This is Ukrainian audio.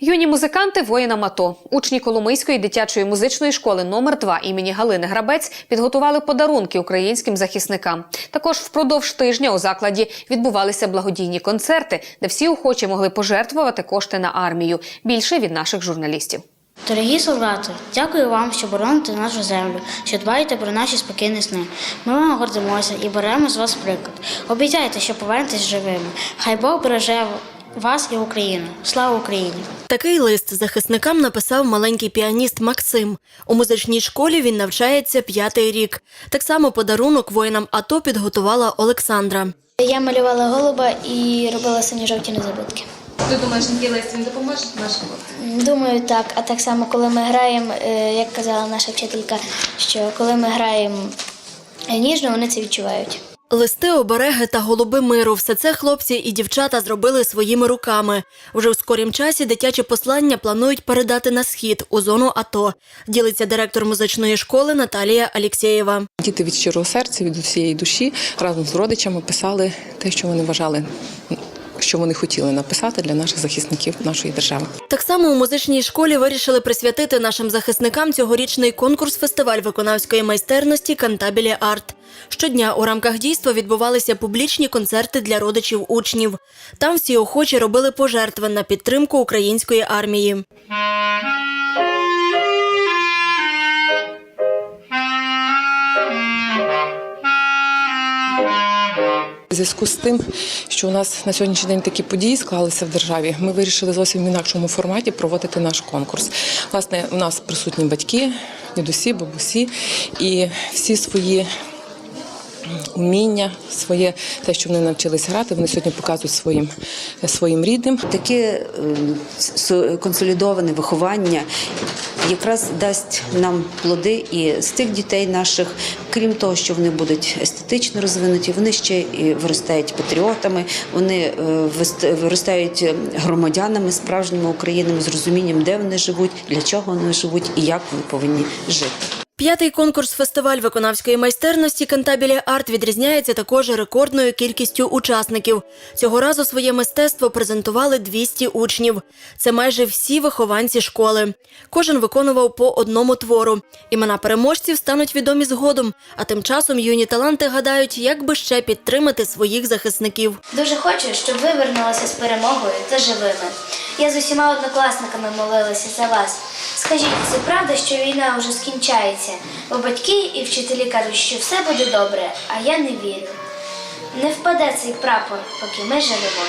Юні музиканти воїнам АТО. Учні Коломийської дитячої музичної школи номер 2 імені Галини Грабець підготували подарунки українським захисникам. Також впродовж тижня у закладі відбувалися благодійні концерти, де всі охочі могли пожертвувати кошти на армію. Більше від наших журналістів. Дорогі солдати, дякую вам, що бороните нашу землю, що дбаєте про наші спокійні сни. Ми вам гордимося і беремо з вас приклад. Обіцяйте, що повернетесь живими. Хай Бог береже вас і Україну. Слава Україні! Такий лист захисникам написав маленький піаніст Максим. У музичній школі він навчається п'ятий рік. Так само подарунок воїнам АТО підготувала Олександра. Я малювала голуба і робила сині жовті незабудки. Ти думаєш, який лист він допоможе нашим хлопцям? Думаю, так. А так само, коли ми граємо, е, як казала наша вчителька, що коли ми граємо ніжно, вони це відчувають. Листи, обереги та голуби миру все це хлопці і дівчата зробили своїми руками. Вже в скорім часі дитяче послання планують передати на схід у зону АТО. Ділиться директор музичної школи Наталія Алєксєєва. Діти від щирого серця, від усієї душі разом з родичами писали те, що вони вважали, що вони хотіли написати для наших захисників нашої держави. Так само у музичній школі вирішили присвятити нашим захисникам цьогорічний конкурс-фестиваль виконавської майстерності Кантабілі Арт. Щодня у рамках дійства відбувалися публічні концерти для родичів учнів. Там всі охочі робили пожертви на підтримку української армії. У зв'язку з тим, що у нас на сьогоднішній день такі події склалися в державі, ми вирішили зовсім в інакшому форматі проводити наш конкурс. Власне, у нас присутні батьки, дідусі, бабусі і всі свої. Уміння, своє те, що вони навчилися грати, вони сьогодні показують своїм своїм рідним. Таке е, консолідоване виховання якраз дасть нам плоди і з тих дітей наших, крім того, що вони будуть естетично розвинуті, вони ще і виростають патріотами, вони е, виростають громадянами, справжніми українами з розумінням, де вони живуть, для чого вони живуть і як вони повинні жити. П'ятий конкурс-фестиваль виконавської майстерності Кантабілі Арт відрізняється також рекордною кількістю учасників. Цього разу своє мистецтво презентували 200 учнів. Це майже всі вихованці школи. Кожен виконував по одному твору. Імена переможців стануть відомі згодом. А тим часом юні таланти гадають, як би ще підтримати своїх захисників. Дуже хочу, щоб ви вернулися з перемогою та живими. Я з усіма однокласниками молилася за вас. Скажіть, це правда, що війна вже скінчається? Бо батьки і вчителі кажуть, що все буде добре, а я не вірю. Не впаде цей прапор, поки ми живемо.